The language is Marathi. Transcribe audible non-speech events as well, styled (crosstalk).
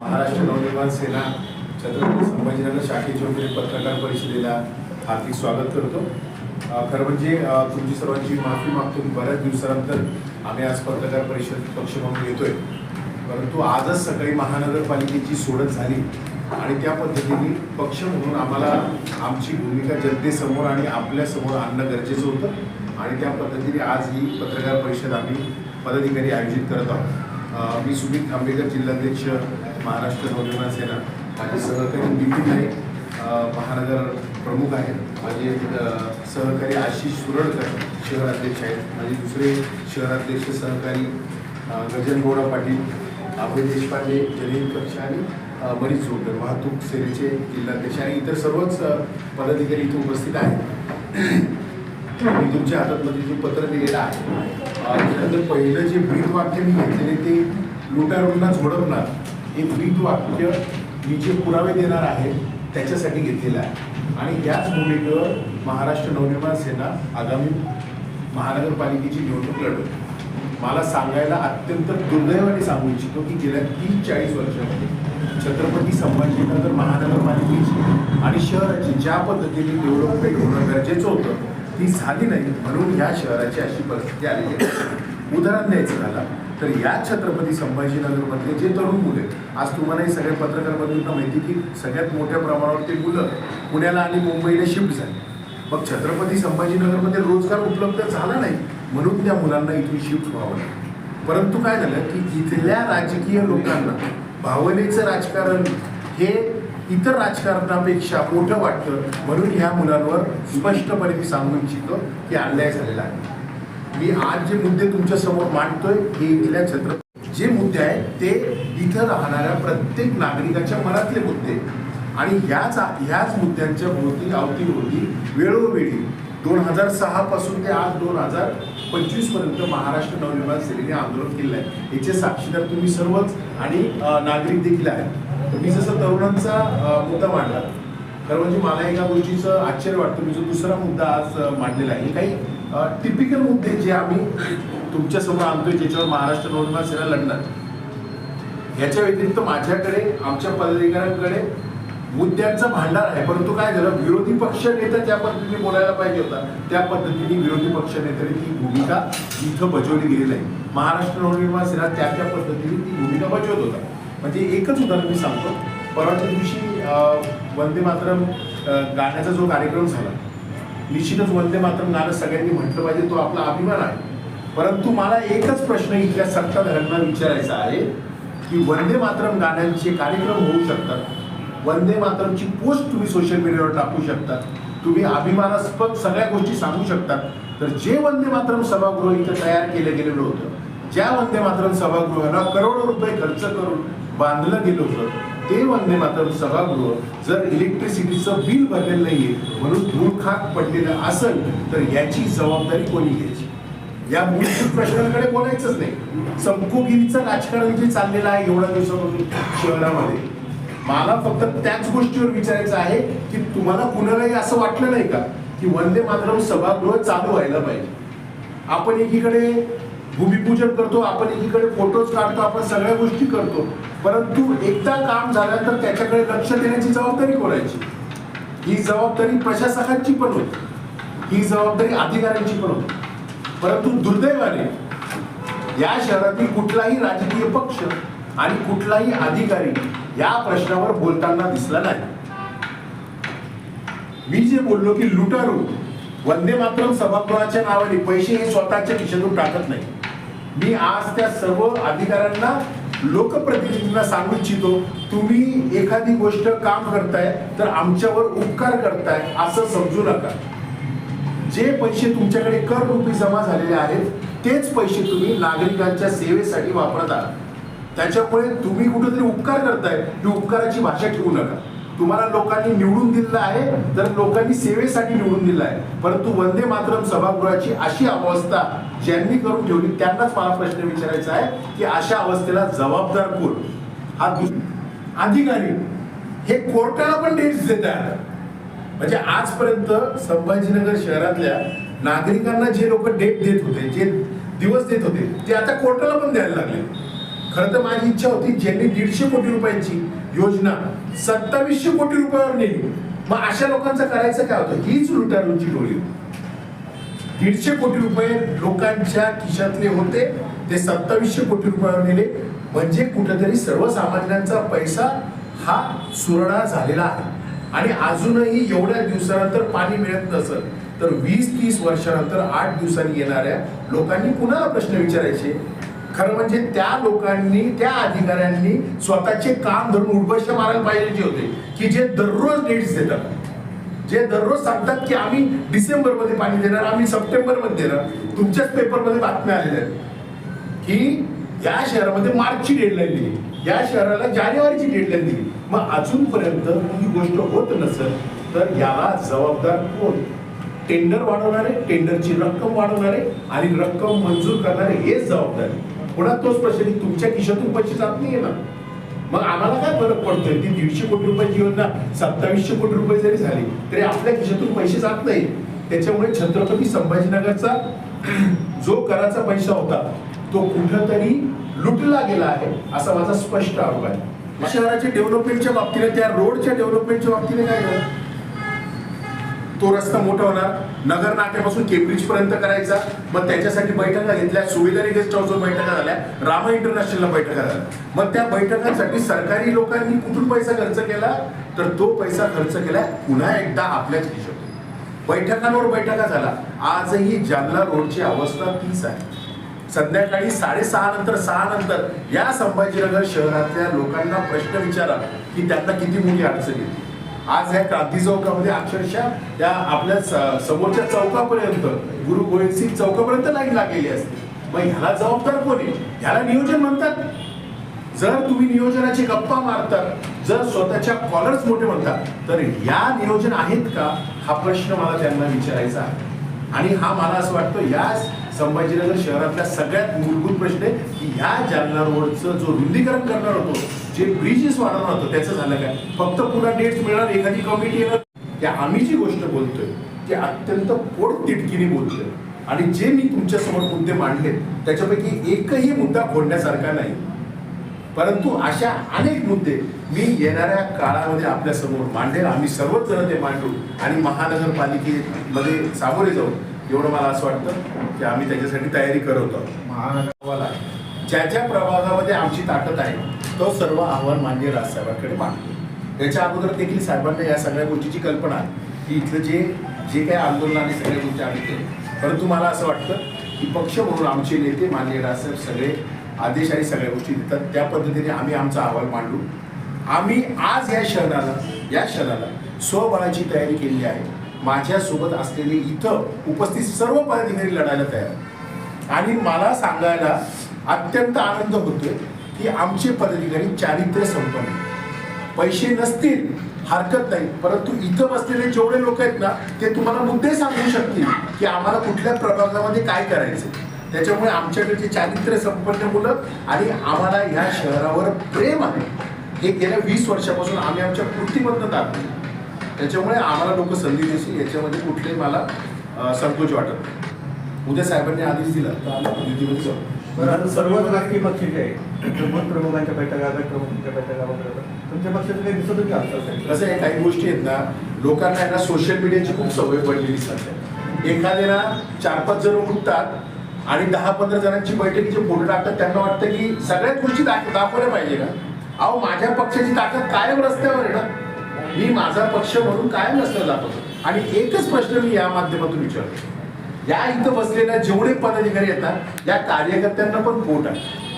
महाराष्ट्र नवनिर्माण सेना छत्रपती संभाजीनगर शाखेच्या वतीने पत्रकार परिषदेला हार्दिक स्वागत करतो. खरं म्हणजे तुमची सर्वांची माफी मागतो. की बऱ्याच दिवसानंतर आम्ही आज पत्रकार परिषद पक्ष म्हणून येतोय. परंतु आजच सकाळी महानगरपालिकेची सोडत झाली आणि त्या पद्धतीने पक्ष म्हणून आम्हाला आमची भूमिका जनतेसमोर आणि आपल्यासमोर आणणं गरजेचं होतं. आणि त्या पद्धतीने आज ही पत्रकार परिषद आम्ही पदाधिकारी आयोजित करत आहोत. मी सुमित आंबेकर जिल्हाध्यक्ष महाराष्ट्र नवनिर्माण सेना माझे सहकारी नितीन नाईक महानगर प्रमुख आहेत. माझे सहकारी आशिष सुरडकर शहराध्यक्ष आहेत. माझे दुसरे शहराध्यक्ष सहकारी गजन गौडा पाटील अभय देशपांडे जलील कक्ष आणि बरीच जोडकर वाहतूक सेनेचे जिल्हाध्यक्ष आणि इतर सर्वच पदाधिकारी इथे उपस्थित आहेत. मी तुमच्या हातातमध्ये जे पत्र दिलेलं आहे त्याच्यानंतर त्यानंतर पहिलं जे ब्रीद वाक्य मी घेतलेले ते लुटारूंना झोडपणार. हे ब्रीद वाक्य मी जे पुरावे देणार आहे त्याच्यासाठी घेतलेलं आहे. आणि याच भूमिकेवर महाराष्ट्र नवनिर्माण सेना आगामी महानगरपालिकेची निवडणूक लढवते. मला सांगायला अत्यंत दुर्दैवाने सांगू इच्छितो की गेल्या तीस चाळीस वर्षामध्ये छत्रपती संभाजीनगर महानगरपालिकेची आणि शहराची ज्या पद्धतीने डेव्हलपमेंट होणं गरजेचं होतं ती झाली नाही म्हणून ह्या शहराची अशी परिस्थिती आलेली आहे. उदाहरण द्यायचं झालं तर या छत्रपती संभाजीनगरमधले जे तरुण मुले आज तुम्हालाही सगळ्या पत्रकार बंधूंना माहिती की सगळ्यात मोठ्या प्रमाणावर ते मुलं पुण्याला आणि मुंबईला शिफ्ट झाली. मग छत्रपती संभाजीनगरमध्ये रोजगार उपलब्ध झाला नाही म्हणून त्या मुलांना इथून शिफ्ट व्हावं लागलं. परंतु काय झालं की इथल्या राजकीय लोकांना भावनेचं राजकारण हे इतर राजकारणापेक्षा मोठं वाटतं म्हणून ह्या मुलांवर स्पष्टपणे मी सांगू इच्छितो की अन्याय झालेला आहे. मी आज जे मुद्दे तुमच्यासमोर मांडतोय हे इथल्या छत्रपती जे मुद्दे आहेत ते इथं राहणाऱ्या प्रत्येक नागरिकाच्या मनातले मुद्दे. आणि ह्याच ह्याच मुद्द्यांच्या भोवती अवतीभोवती वेळोवेळी दोन हजार सहा पासून ते आज दोन हजार पंचवीसपर्यंत महाराष्ट्र नवनिर्माण सेनेने आंदोलन केलेलं आहे. याचे साक्षीदार तुम्ही सर्वच आणि नागरिक देखील आहेत. मी जसं तरुणांचा मुद्दा मांडला तर म्हणजे मला एका गोष्टीचं आश्चर्य वाटतं. मी जो दुसरा मुद्दा आज मांडलेला आहे काही टिपिकल मुद्दे जे आम्ही तुमच्यासमोर आणतोय ज्याच्यावर महाराष्ट्र नवनिर्माण सेना लढणार. याच्या व्यतिरिक्त माझ्याकडे आमच्या पदाधिकाऱ्यांकडे मुद्द्यांचा भांडार आहे. परंतु काय झालं? विरोधी पक्ष नेता ज्या पद्धतीने बोलायला पाहिजे होता. त्या पद्धतीने विरोधी पक्ष नेत्याने ती भूमिका इथं बजावली गेलेली आहे. महाराष्ट्र नवनिर्माण सेना त्या त्या पद्धतीने ती भूमिका बजावत होता. म्हणजे एकच उदाहरण मी सांगतो. परवाच्या दिवशी वंदे मातरम गाण्याचा जो कार्यक्रम झाला निश्चितच वंदे मातरम गाणं सगळ्यांनी म्हटलं पाहिजे तो आपला अभिमान आहे. परंतु मला एकच प्रश्न इथल्या सत्ताधाऱ्यांना विचारायचा आहे की वंदे मातरम गाण्यांचे कार्यक्रम होऊ शकतात. वंदे मातरमची पोस्ट तुम्ही सोशल मीडियावर टाकू शकता तुम्ही अभिमानास्पद सगळ्या गोष्टी सांगू शकतात. तर जे वंदे मातरम सभागृह इथं तयार केलं गेलेलं होतं ज्या वंदे मातरम सभागृहाला करोडो रुपये खर्च करून बांधलं गेलं होतं ते वंदे मातरम सभागृह जर इलेक्ट्रिसिटीचं बिल भरलेलं नाहीये म्हणून धूळ खाक पडलेलं असेल तर याची जबाबदारी कोणी घ्यायची? या मूलभूत प्रश्नांकडे बोलायचंच नाही. चमकोगिरीचं राजकारण जे चाललेलं आहे एवढ्या दिवसापासून शहरामध्ये मला फक्त त्याच गोष्टीवर विचारायचं आहे की तुम्हाला कुणालाही असं वाटलं नाही का की वंदे मातरम सभागृह चालू व्हायला पाहिजे? आपण एकीकडे भूमिपूजन करतो आपण एकीकडे फोटोज काढतो आपण सगळ्या गोष्टी करतो. परंतु एकदा काम झाल्यानंतर त्याच्याकडे लक्ष देण्याची जबाबदारी कोणाची? ही जबाबदारी प्रशासकांची पण होती. ही जबाबदारी अधिकाऱ्यांची पण होती. परंतु दुर्दैवाने या शहरातील कुठलाही राजकीय पक्ष आणि कुठलाही अधिकारी या प्रश्नावर बोलताना दिसला नाही. मी जे बोललो की लुटारू वंदे मातरम सभागृहाच्या नावाने पैसे हे स्वतःच्या खिशातून टाकत नाही. मी आज त्या सर्व अधिकाऱ्यांना लोकप्रतिनिधींना सांगू इच्छितो तुम्ही एखादी गोष्ट काम करताय तर आमच्यावर उपकार करताय असं समजू नका. जे पैसे तुमच्याकडे कर रूपी जमा झालेले आहेत तेच पैसे तुम्ही नागरिकांच्या सेवेसाठी वापरत. आहात त्याच्यामुळे तुम्ही कुठेतरी उपकार करताय ही उपकाराची भाषा ठेवू नका. तुम्हाला लोकांनी निवडून दिलं आहे तर लोकांनी सेवेसाठी निवडून दिलं आहे. परंतु वंदे मातरम सभागृहाची अशी अवस्था ज्यांनी करून ठेवली त्यांनाच मला प्रश्न विचारायचा आहे की अशा अवस्थेला जबाबदार कोण? हा दुस- अधिकारी. हे कोर्टाला पण डेट्स देतात म्हणजे आजपर्यंत संभाजीनगर शहरातल्या नागरिकांना जे लोक डेट देत होते जे दिवस देत होते ते आता कोर्टाला पण द्यायला लागले. खरं तर माझी इच्छा होती ज्यांनी दीडशे कोटी रुपयांची योजना सत्तावीसशे कोटी रुपयावर नेली. मग अशा लोकांचं करायचं काय होतं? हीच लुटारूंची डोळी होती. दीडशे कोटी रुपये लोकांच्या खिशातले होते ते सत्तावीसशे कोटी रुपयावर नेले. म्हणजे कुठेतरी सर्वसामान्यांचा पैसा हा सुरळा झालेला आहे. आणि अजूनही एवढ्या दिवसानंतर पाणी मिळत नसेल तर वीस तीस वर्षानंतर आठ दिवसांनी येणाऱ्या लोकांनी पुन्हा प्रश्न विचारायचे खरं म्हणजे त्या लोकांनी त्या अधिकाऱ्यांनी स्वतःचे काम धरून उडबश मारायला पाहिजे होते. की जे दररोज डेट्स देतात. जे दररोज सांगतात की आम्ही डिसेंबरमध्ये पाणी देणार आम्ही सप्टेंबरमध्ये देणार. तुमच्याच पेपरमध्ये बातम्या आलेल्या आहेत. की या शहरामध्ये मार्चची डेडलाईन दिली. या शहराला जानेवारीची डेडलाईन दिली. मग अजूनपर्यंत ही गोष्ट होत नसेल तर याला जबाबदार कोण? टेंडर वाढवणारे टेंडरची रक्कम वाढवणारे आणि रक्कम मंजूर करणारे हेच जबाबदारी. पुन्हा तोच प्रश्न की तुमच्या खिशातून पैसे जात नाहीये ना. मग आम्हाला काय फरक पडतोय? ती दीडशे कोटी रुपयाची योजना सत्तावीसशे कोटी रुपये जरी झाली तरी आपल्या खिशातून पैसे जात नाही त्याच्यामुळे छत्रपती संभाजीनगरचा (clears throat) जो कराचा पैसा होता तो कुठंतरी लुटला गेला आहे असा माझा स्पष्ट आरोप आहे. शहराच्या डेव्हलपमेंटच्या बाबतीने त्या रोडच्या डेव्हलपमेंटच्या बाबतीने काय झालं? तो रस्ता मोठा होणार. नगर नाट्यापासून केम्ब्रिज पर्यंत करायचा. मग त्याच्यासाठी बैठका घेतल्या. सुविधारी गेस्ट हाऊसवर बैठका झाल्या. रामा इंटरनॅशनलला बैठका झाल्या. मग त्या बैठकांसाठी सरकारी लोकांनी कुठून पैसा खर्च केला? तर तो पैसा खर्च केला पुन्हा एकदा आपल्याच खिशातून. बैठकांवर बैठका झाला आजही जालना रोडची अवस्था तीच आहे. संध्याकाळी साडेसहा नंतर सहा नंतर या संभाजीनगर शहरातल्या लोकांना प्रश्न विचारा की त्यांना किती मोठी अडचण येते. आज या क्रांती चौकामध्ये अक्षरशः त्या आपल्या समोरच्या चौकापर्यंत गुरु गोविंद सिंग चौकापर्यंत लाईन लागलेली असते. मग ह्याला जबाबदार कोण आहे? ह्याला नियोजन म्हणतात. जर तुम्ही नियोजनाची गप्पा मारतात जर स्वतःच्या कॉलर्स मोठे म्हणतात तर या नियोजन आहेत का? हा प्रश्न मला त्यांना विचारायचा आहे. आणि हा मला असं वाटतं या संभाजीनगर शहरातल्या सगळ्यात मूलभूत प्रश्न आहे की ह्या जालना रोडचं जो रुंदीकरण करणार होतो जे ब्रिजेस वाढवणार होतं त्याचं झालं काय? फक्त पुन्हा डेट्स मिळणार एखादी कमिटी येणार. त्या आम्ही जी गोष्ट बोलतोय ती अत्यंत पोट तिटकीने बोलतोय. आणि जे मी तुमच्यासमोर मुद्दे मांडले त्याच्यापैकी एकही मुद्दा फोडण्यासारखा नाही. परंतु अशा अनेक मुद्दे मी येणाऱ्या काळामध्ये आपल्यासमोर मांडेल. आम्ही सर्वच जण ते मांडू आणि महानगरपालिकेमध्ये सामोरे जाऊ. एवढं मला असं वाटतं की आम्ही त्याच्यासाठी तयारी करत आहोत महानगरपाला ज्या ज्या प्रभागामध्ये आमची ताकद आहे तो सर्व अहवाल मान्य राजसाहेबांकडे मांडतो. त्याच्या अगोदर देखील साहेबांना या सगळ्या गोष्टीची कल्पना की इथलं जे जे काही आंदोलन आणि सगळ्या गोष्टी आम्ही केल्या. परंतु मला असं वाटतं की पक्ष म्हणून आमचे नेते मान्य राजसाहेब सगळे आदेश आणि सगळ्या गोष्टी देतात. त्या पद्धतीने आम्ही आमचा अहवाल मांडू. आम्ही आज या शहराला या शहराला स्वबळाची तयारी केलेली आहे. माझ्यासोबत असलेले इथं उपस्थित सर्व पदाधिकारी लढायला तयार आणि मला सांगायला अत्यंत आनंद होतोय की आमचे पदाधिकारी चारित्र्य संपन्न पैसे नसतील हरकत नाही. परंतु इथं बसलेले जेवढे लोक आहेत ना ते तुम्हाला मुद्दे सांगू शकतील की आम्हाला कुठल्या प्रभागामध्ये काय करायचं त्याच्यामुळे आमच्याकडे जे चारित्र्य संपन्न मुलं आणि आम्हाला ह्या शहरावर प्रेम आहे. हे गेल्या वीस वर्षापासून आम्ही आमच्या कृतीमधनं दाखवतो त्याच्यामुळे आम्हाला लोक संधी देतील याच्यामध्ये कुठलेही मला संकोच वाटत नाही. उद्या साहेबांनी आदेश दिला तर आम्ही युतीमध्ये जाऊ. सर्वच राजकीय पक्ष जे आहे प्रमुख प्रमुखांच्या बैठका गट प्रमुखांच्या बैठका वगैरे तुमच्या पक्षाचं काही दिसत होती हालचाल कसं आहे काही गोष्टी आहेत ना लोकांना आहे ना सोशल मीडियाची खूप सवय पडलेली सध्या. एखाद्याला चार पाच जण उठतात आणि दहा पंधरा जणांची बैठकीचे फोटो टाकतात. त्यांना वाटतं की सगळ्यात गोष्टी दाख दाखवल्या पाहिजे का अहो माझ्या पक्षाची ताकद कायम रस्त्यावर आहे ना. मी माझा पक्ष म्हणून कायम रस्त्यावर दाखवतो आणि एकच प्रश्न मी या माध्यमातून विचारतो. या इथं बसलेल्या जेवढे पदाधिकारी येतात या कार्यकर्त्यांना पण पोट आहे.